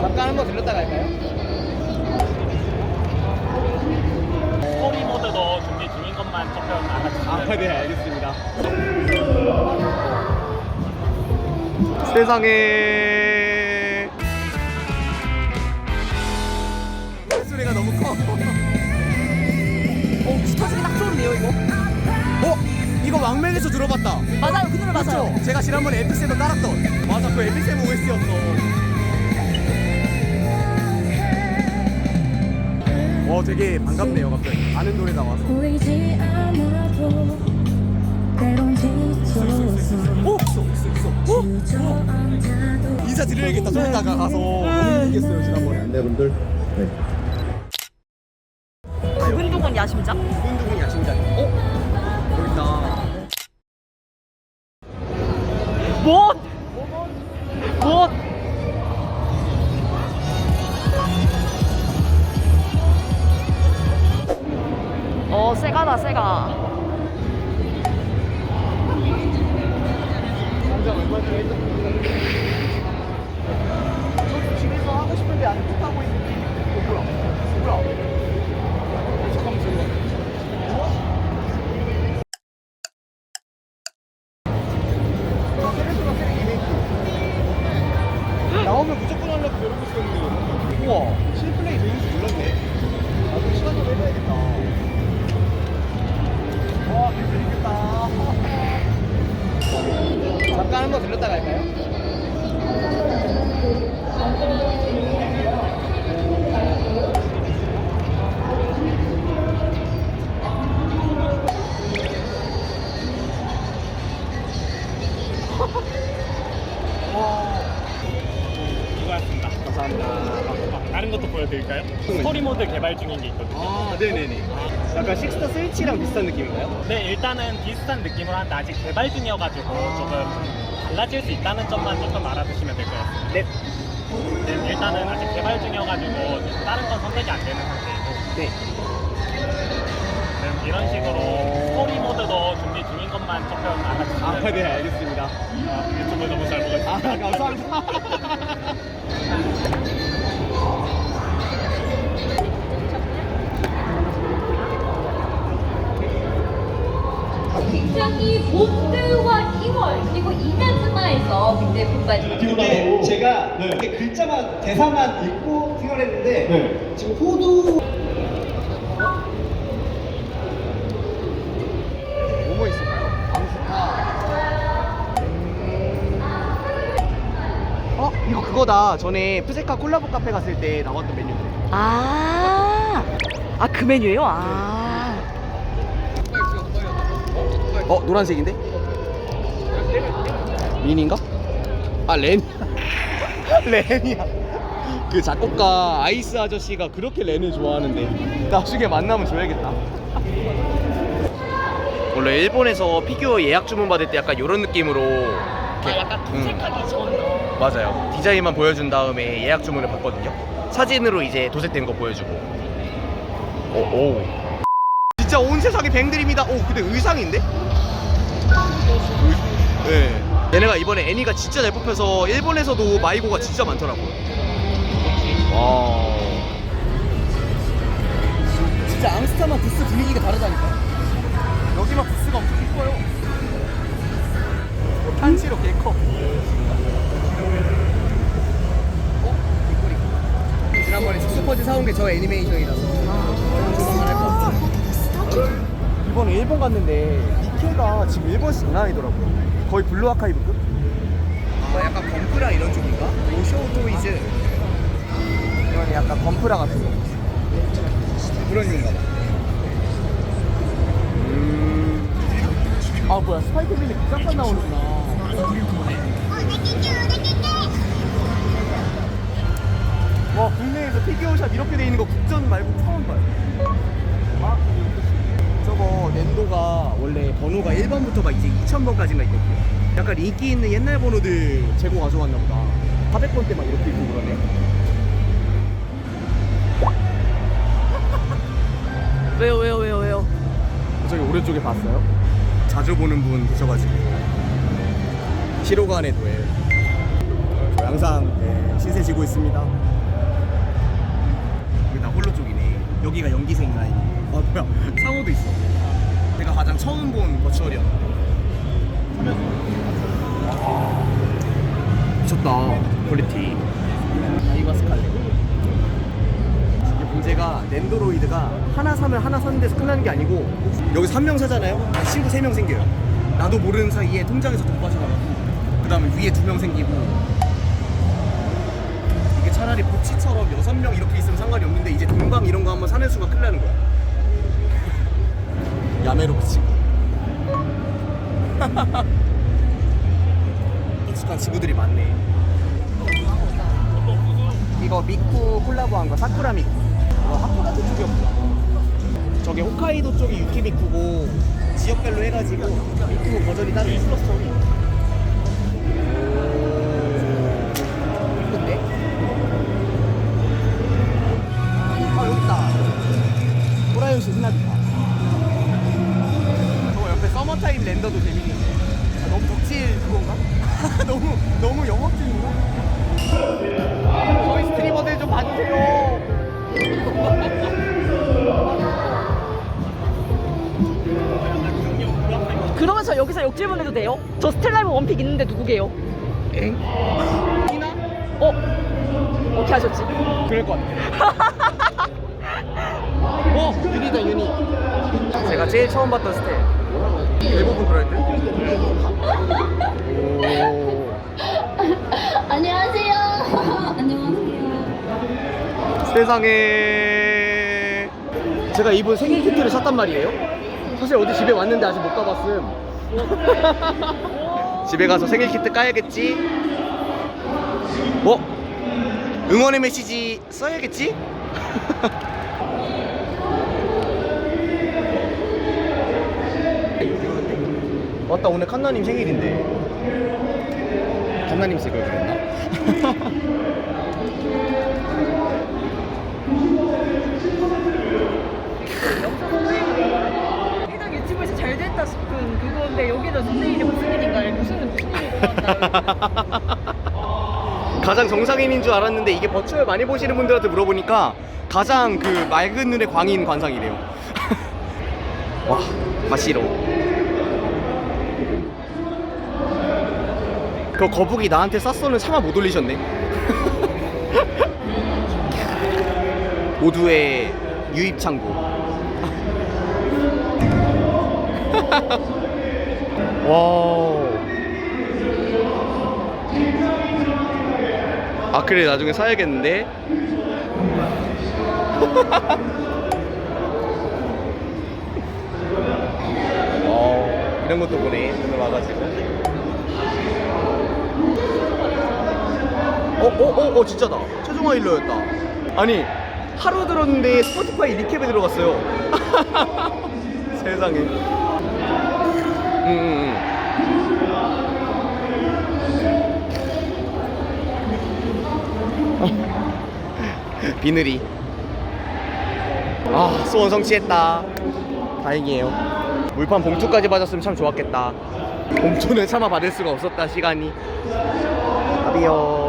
잠깐 한번 들렀다 갈까요? 스토리 모드도 준비 중인 것만 조금 알아주시면 아, 네, 알겠습니다. 세상에. 소리가 너무 커. 어, 스타즈기 딱 좋은데요, 이거? 어? 이거 왕mel에서 들어봤다. 맞아요, 그 노래 맞아요. 제가 지난번에 에피세도 따랐던. 맞아, 그 에피세모 OST였어. 어, 되게 반갑네요, 갑자기. 아는 노래 나와서. 보이지 않아도 때론 지쳐서 어? 있어, 있어, 있어. 어? 주저앉아도 인사 드려야겠다, 좀 이따가 가서. 너무 얘기했어요, 지난번에. 안내분들 네. 두근두근 야심작? 두근두근 야심작이. 어? 여기 있다. 뭐? 뭐? 당장 얼마 전에 했던 저도 집에서 하고 싶은데 안 못하고 있는 게 뭐야? 뭐야? 잠깐 한번 들렀다 갈까요? 수고하셨습니다. 감사합니다. 아, 다른 것도 보여드릴까요? 스토리 모드 개발 중인 게 있거든요. 아, 네네네. 약간 식스터 스위치랑 비슷한 느낌인가요? 네, 일단은 비슷한 느낌으로 하는데 아직 개발 중이어가지고 조금 달라질 수 있다는 점만 조금 알아두시면 될 것 같습니다. 네. 네, 일단은 아직 개발 중이어가지고 다른 건 선택이 안 되는 상태이고 네. 네, 이런 식으로 스토리 모드도 준비 중인 것만 조금 알아주시면 아, 네, 알겠습니다. 아, 유튜브 너무 잘 보고 있습니다. 아, 감사합니다. 드마에서 굉장히 분발 근데 제가 이렇게 글자만 대사만 읽고 생각했는데 지금 호두 뭐뭐 있을까요? 어? 이거 그거다. 전에 푸세카 콜라보 카페 갔을 때 나왔던 메뉴. 아, 아, 그 메뉴예요? 아. 어, 노란색인데? 린인가? 아, 렌. 렌이야. 그 작곡가 아이스 아저씨가 그렇게 렌을 좋아하는데 나중에 만나면 줘야겠다. 원래 일본에서 피규어 예약 주문 받을 때 약간 이런 느낌으로 아, 약간 도색하기 전. 맞아요. 디자인만 보여준 다음에 예약 주문을 받거든요. 사진으로 이제 도색된 거 보여주고. 오, 오. 진짜 온 세상이 뱅들입니다. 오, 근데 의상인데? 얘네가 이번에 애니가 진짜 잘 뽑혀서 일본에서도 마이고가 진짜 많더라고요. 와. 진짜 앙스타만 부스 분위기가 다르다니까. 여기만 부스가 엄청 이뻐요. 한시로 개 커. 지난번에 슈퍼즈 사온 게 저 애니메이션이라서 조만간 할것 같아요 이번에 일본 갔는데 니케가 지금 일본에서 장난 아니더라고요 거의 블루 아카이브급? 뭐 약간 건프라 이런 쪽인가? 요쇼 토이즈 이건 약간 건프라 같은 거 그런 류인가 봐 음... 아 뭐야 스파이더맨이 극장판 나오는구나 와 국내에서 피규어샵 이렇게 돼 있는 거 국전 말고 처음 봐요. 아 저거 랜도가 원래 번호가 1번부터가 이제 2000번까지가 있거든요. 약간 인기 있는 옛날 번호들 재고 가져왔나 보다. 400번 때막 이렇게 있고 그러네. 왜요, 왜요, 왜요, 왜요? 저기 오른쪽에 봤어요? 자주 보는 분 계셔가지고. 7호간에도 해. 항상 네, 신세 지고 있습니다. 여기 나 홀로 쪽이네. 여기가 연기생 라인. 아 뭐야? 상호도 있어. 내가 가장 처음 본 버추얼이었는데. 미쳤다. 퀄리티. 이거 스칼렛. 이게 문제가 랜드로이드가 하나 사면 하나 사는 데서 끝나는 게 아니고 여기서 한명 사잖아요? 친구 세명 생겨요. 나도 모르는 사이에 통장에서 돈 빠져나가고 그 다음에 위에 두명 생기고 이게 차라리 보치처럼 여섯 명 이렇게 있으면 상관이 없는데 이제 동방 이런 거 한번 사는 수가 큰일 나는 거야. 붙인 거. 익숙한 친구들이 많네. 이거 미쿠 콜라보한 거 사쿠라 미쿠. 어, 하코다테 쪽이었구나. 저게 홋카이도 쪽이 유키 미쿠고 지역별로 해가지고 미쿠 버전이 따로 있어. 이쁜데? 아 여기 있다. 호라요시 스나비타. 서머타임 랜더도 재밌는데. 아, 너무 덕질 그건가? 너무 너무 영업증인가? 저희 스트리머들 좀 봐주세요. 그러면 저 여기서 역질문 해도 돼요? 저 스텔라이브 원픽 있는데 누구게요? 엥? 티나? 어? 어떻게 하셨지? 그럴 것 같아. 어, 유니다 유니. 제가 제일 처음 봤던 스텝. 대부분 그럴 듯. 오. 안녕하세요. 안녕하세요. 세상에. 제가 이분 생일 키트를 샀단 말이에요. 사실 어디 집에 왔는데 아직 못 가봤음. 집에 가서 생일 키트 까야겠지. 어? 응원의 메시지 써야겠지? 맞다 오늘 칸나님 생일인데 칸나님 색을 그랬나? 일단 유튜브에서 잘 됐다 싶은 그건데 여기는 일이 무슨 일인가요? 무슨 무슨 일어났나요? 가장 정상인인 줄 알았는데 이게 버추얼 많이 보시는 분들한테 물어보니까 가장 그 맑은 눈의 광인 관상이래요. 와, 마시로. 그 거북이 나한테 쌌어는 차마 못 올리셨네. 모두의 유입 창구. 와. 아 그래 나중에 사야겠는데 어 이런 것도 보네 오늘 와가지고. 어어 어 어, 진짜다. 최종화 일러였다. 아니 하루 들었는데 스포티파이 리캡에 들어갔어요. 세상에. 음, 음, 음. 비늘이. 아 소원 성취했다. 다행이에요 물판 봉투까지 받았으면 참 좋았겠다. 봉투는 차마 받을 수가 없었다 시간이. 답이요